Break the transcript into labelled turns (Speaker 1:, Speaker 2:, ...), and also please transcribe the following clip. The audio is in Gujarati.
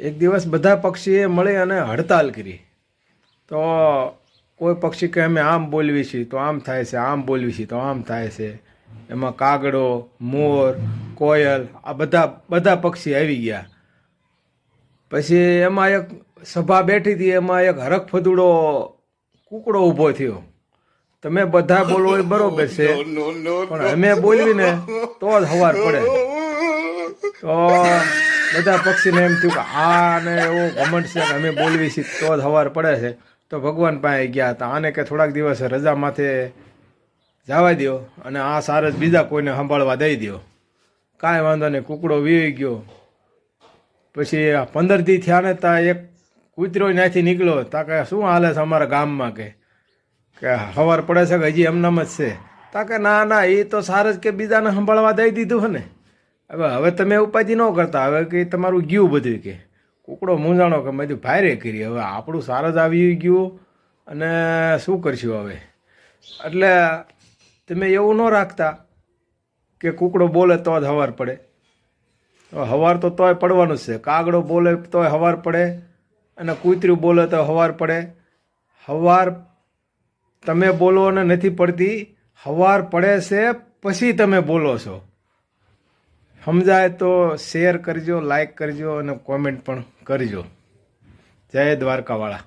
Speaker 1: એક દિવસ બધા પક્ષીએ મળી અને હડતાલ કરી. તો કોઈ પક્ષી કે અમે આમ બોલવી છીએ તો આમ થાય છે આમ બોલવી છીએ તો આમ થાય છે. એમાં કાગડો મોર કોયલ આ બધા બધા પક્ષી આવી ગયા. પછી એમાં એક સભા બેઠી હતી એમાં એક હરખફદુડો કુકડો કૂકડો ઊભો થયો. તમે બધા બોલો એ બરોબર છે પણ અમે બોલવી ને તો જ હવાર પડે. તો બધા પક્ષીને એમ થયું કે આ ને એવો કોમેન્ટ છે અમે બોલવી છીએ, તો જ હવાર પડે છે. તો ભગવાન પાસે ગયા હતા. આને કે થોડાક દિવસ રજા માથે જવા દ્યો અને આ સારસ બીજા કોઈને સંભાળવા દઈ દ્યો. કાંઈ વાંધો નહીં, કૂકડો વીવી ગયો. પછી પંદર દી થયા ને તા એક કૂતરો ત્યાંથી નીકળ્યો. તા કે, શું હાલે છે અમારા ગામમાં? કે કે સવાર પડે છે કે હજી એમનામ જ છે. તા કે, ના ના એ તો સારસ કે બીજાને સંભાળવા દઈ દીધું ને. હવે હવે તમે ઉપાધિ ન કરતા. હવે કે તમારું ગયું બધું કે. કૂકડો મૂંઝાણો કે કીધું ભારે કરી, હવે આપણું સારસ આવી ગયું અને શું કરશું હવે? એટલે તમે એવું ન રાખતા કે કૂકડો બોલે તો જ હવાર પડે. હવાર તો તોય પડવાનું જ છે. કાગડો બોલે તોય હવાર પડે અને કૂતરું બોલે તો હવાર પડે. હવાર તમે બોલો અને નથી પડતી. હવાર પડે છે, પછી તમે બોલો છો. સમજાય તો શેર કરજો લાઈક કરજો અને કોમેન્ટ પણ કરજો. જય દ્વારકાવાળા.